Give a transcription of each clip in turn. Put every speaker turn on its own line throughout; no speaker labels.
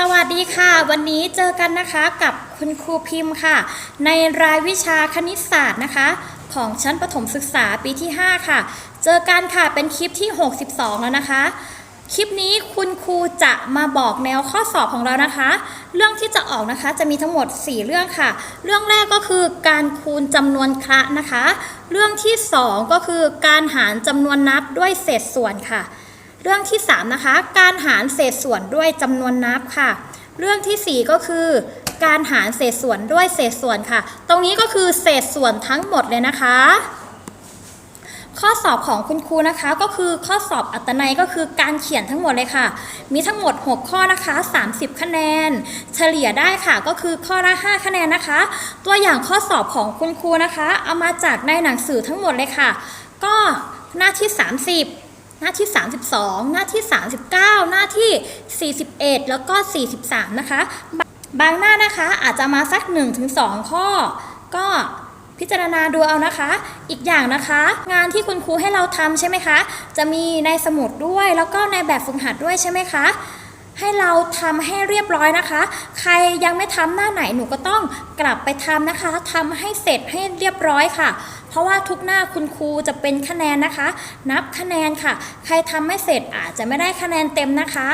สวัสดีค่ะ วันนี้เจอกันนะคะกับคุณครูพิมพ์ค่ะ ในรายวิชาคณิตศาสตร์นะคะ ของชั้นประถมศึกษาปีที่ 5 ค่ะ เจอกันค่ะเป็นคลิปที่ 62 แล้วนะคะ คลิปนี้คุณครูจะมาบอกแนวข้อสอบของเรานะคะ เรื่องที่จะออกนะคะจะมีทั้งหมด 4 เรื่องค่ะ เรื่องแรกก็คือการคูณจำนวนคละนะคะ เรื่องที่ 2 ก็คือการหารจำนวนนับด้วยเศษส่วนค่ะ เรื่องที่ 3 นะคะ การหารเศษส่วนด้วยจำนวนนับค่ะ เรื่องทีสี่ 4 ก็คือ การหารเศษส่วนด้วยเศษส่วนค่ะ ตรงนี้ก็คือเศษส่วนทั้งหมดเลยนะคะ ข้อสอบของคุณครูนะคะก็คือข้อสอบอัตนัยก็คือการเขียนทั้งหมดเลยค่ะ มีทั้งหมด 6 ข้อนะคะ 30 คะแนน เฉลี่ยได้ค่ะก็คือข้อละ 5 คะแนนนะคะ ตัวอย่างข้อสอบของคุณครูนะคะ เอามาจากในหนังสือทั้งหมดเลยค่ะ ก็หน้าที่ 30 หน้าที่ 32 หน้าที่ 39 หน้าที่ 41 แล้วก็ 43 นะคะ บางหน้านะคะอาจจะมาสัก 1-2 ข้อ ก็พิจารณาดูเอานะคะ อีกอย่างนะคะ งานที่คุณครูให้เราทำใช่ไหมคะ จะมีในสมุดด้วยแล้วก็ในแบบฝึกหัดด้วยใช่ไหมคะให้เราทำให้เรียบร้อยนะคะ ใครยังไม่ทำหน้าไหนหนูก็ต้องกลับไปทำนะคะทำให้เสร็จให้เรียบร้อยค่ะ ราะว่าทุกหน้าคุณครูจะเป็นคะแนนนะคะ นับคะแนนค่ะ ใครทำไม่เสร็จอาจจะไม่ได้คะแนนเต็มนะคะ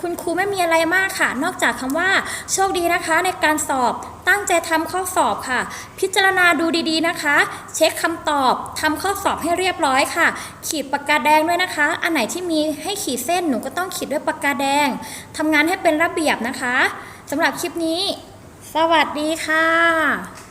คุณครูไม่มีอะไรมากค่ะ นอกจากคำว่า โชคดีนะคะ ในการสอบตั้งใจทำข้อสอบค่ะ พิจารณาดูดีๆนะคะ เช็คคำตอบทำข้อสอบให้เรียบร้อยค่ะ ขีดปากกาแดงด้วยนะคะ อันไหนที่มีให้ขีดเส้นหนูก็ต้องขีดด้วยปากกาแดงทำงานให้เป็นระเบียบนะคะสำหรับคลิปนี้ สวัสดีค่ะ